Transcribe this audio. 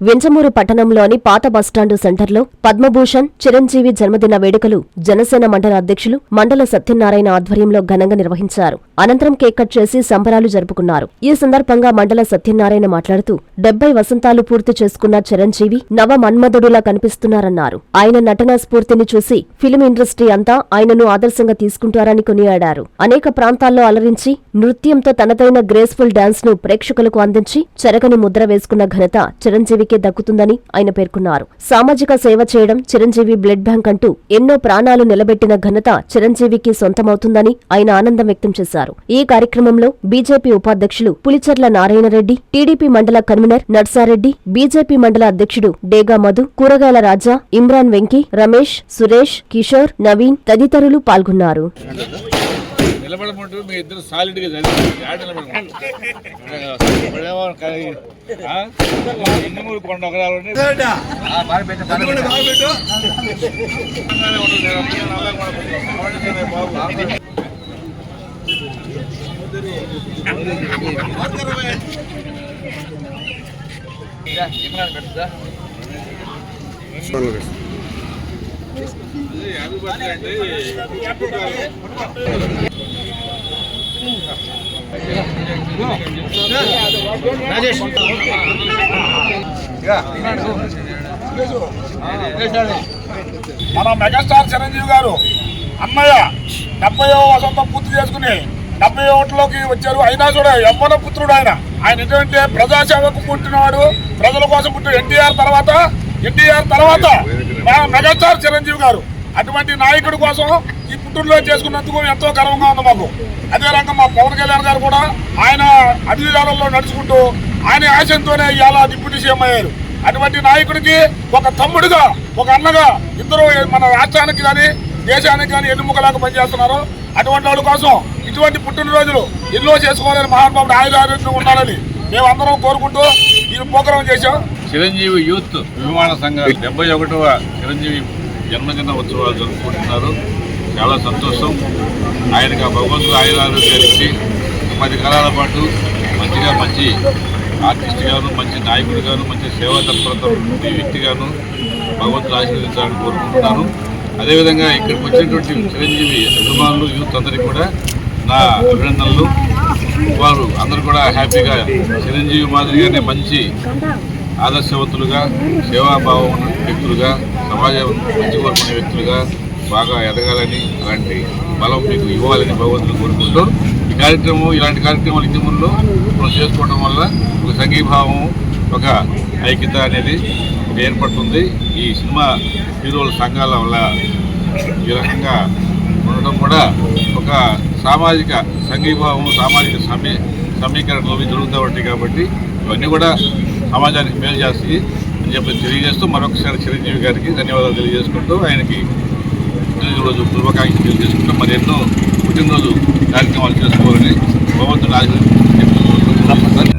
వింజమూరు పట్టణంలోని పాత బస్టాండు సెంటర్లో పద్మభూషణ్ చిరంజీవి జన్మదిన వేడుకలు జనసేన మండల అధ్యక్షులు మండల సత్యనారాయణ ఆధ్వర్యంలో ఘనంగా నిర్వహించారు. అనంతరం కేక్ కట్ చేసి సంబరాలు జరుపుకున్నారు. ఈ సందర్భంగా మండల సత్యనారాయణ మాట్లాడుతూ డెబ్బై వసంతాలు పూర్తి చేసుకున్న చిరంజీవి నవ మన్మధుడులా కనిపిస్తున్నారన్నారు. ఆయన నటనా స్ఫూర్తిని చూసి ఫిల్మ్ ఇండస్ట్రీ అంతా ఆయనను ఆదర్శంగా తీసుకుంటారని కొనియాడారు. అనేక ప్రాంతాల్లో అలరించి నృత్యంతో తనదైన గ్రేస్ఫుల్ డాన్స్ను ప్రేక్షకులకు అందించి చెరగని ముద్ర వేసుకున్న ఘనత చిరంజీవి చిరంజీవికే దక్కుతుందని ఆయన పేర్కొన్నారు. సామాజిక సేవ చేయడం చిరంజీవి బ్లడ్ బ్యాంక్ అంటూ ఎన్నో ప్రాణాలు నిలబెట్టిన ఘనత చిరంజీవికి సొంతమవుతుందని ఆయన ఆనందం వ్యక్తం చేశారు. ఈ కార్యక్రమంలో బీజేపీ ఉపాధ్యక్షులు పులిచెర్ల నారాయణరెడ్డి టీడీపీ మండల కన్వీనర్ నర్సారెడ్డి బీజేపీ మండల అధ్యక్షుడు డేగా మధు కూరగాయల రాజా ఇమ్రాన్ వెంకీ రమేష్ సురేష్ కిషోర్ నవీన్ తదితరులు పాల్గొన్నారు. నిలబడమంటూ మీ ఇద్దరు సాలిడ్గా చదివారు. యాడ నిలబడమంటారు ఇప్పుడేమో క- ఆ? ఇన్నమూరు కొండ ఒకరాలని పెట్టుదా రాజేష్. మన మెగాస్టార్ చిరంజీవి గారు అన్నయ్య డెబ్బై వసంతం పూర్తి చేసుకుని డెబ్బై ఒకటిలోకి వచ్చారు. అయినా కూడా యవ్వన పుత్రుడు ఆయన. ఆయన ఏంటంటే ప్రజాసేవకు పుట్టినవాడు. ప్రజల కోసం పుట్టిన ఎన్టీఆర్ తర్వాత ఎన్టీఆర్ తర్వాత మన మెగాస్టార్ చిరంజీవి గారు. అటువంటి నాయకుడి కోసం ఈ పుట్టూరులో చేసుకున్నందుకు ఎంతో గర్వంగా ఉంది మాకు. అదే రకంగా మా పవన్ కళ్యాణ్ గారు కూడా ఆయన అధికారంలో నడుచుకుంటూ ఆయన ఆశయంతోనే ఇవాళ డిప్యూటీ సీఎం అయ్యారు. అటువంటి నాయకుడికి ఒక తమ్ముడుగా ఒక అన్నగా ఇద్దరు మన రాష్ట్రానికి కానీ దేశానికి కానీ ఎన్నుముకలాగా పనిచేస్తున్నారు. అటువంటి వాళ్ళ కోసం ఇటువంటి పుట్టినరోజులు ఎన్నో చేసుకోవాలని మహానుభావుడు ఆయుధారోగ్యం ఉండాలని మేమందరం కోరుకుంటూ ఈ ప్రోగ్రాం చేశాం. చిరంజీవి యూత్ విమాన సంఘం డెబ్బై ఒకటవ చిరంజీవి జన్మదిన ఉత్సవాలు జరుపుకుంటున్నారు. చాలా సంతోషం. ఆయనకు ఆ భగవంతుడు ఆయురారోగ్యాలు ఇచ్చి పది కాలాల పాటు మంచిగా మంచి ఆర్టిస్ట్గాను మంచి నాయకుడిగాను మంచి సేవా తత్పరత వ్యక్తిగాను భగవంతుడు ఆశీర్వదించాలని కోరుకుంటున్నాను. అదేవిధంగా ఇక్కడికి వచ్చినటువంటి చిరంజీవి అభిమానులు యూత్ అందరికీ కూడా నా అభినందనలు. వారు అందరూ కూడా హ్యాపీగా చిరంజీవి మాదిరిగానే మంచి ఆదర్శవంతులుగా సేవాభావం ఉన్న వ్యక్తులుగా సమాజం మంచి కోరుకునే వ్యక్తులుగా బాగా ఎదగాలని అలాంటి బలం మీకు ఇవ్వాలని భగవంతులు కోరుకుంటూ ఈ కార్యక్రమం ఇలాంటి కార్యక్రమాలు ఇంటి ముందు మనం చేసుకోవడం వల్ల ఒక సంఘీభావం ఒక ఐక్యత అనేది ఏర్పడుతుంది. ఈ సినిమా హీరోల సంఘాల వల్ల ఈ రకంగా ఉండడం కూడా ఒక సామాజిక సంఘీభావం సామాజిక సమీ సమీకరణలు జరుగుతూ ఉంటాయి కాబట్టి ఇవన్నీ కూడా సమాజానికి మేలు చేస్తాయి. అని చెప్పి తెలియజేస్తూ మరొకసారి చిరంజీవి గారికి ధన్యవాదాలు తెలియజేసుకుంటూ ఆయనకి పుట్టినరోజు శుభాకాంక్షలు తెలియజేసుకుంటూ మరి ఎన్నో పుట్టినరోజు కార్యక్రమాలు చేసుకోవాలని భగవంతుని ఆశీర్వదించి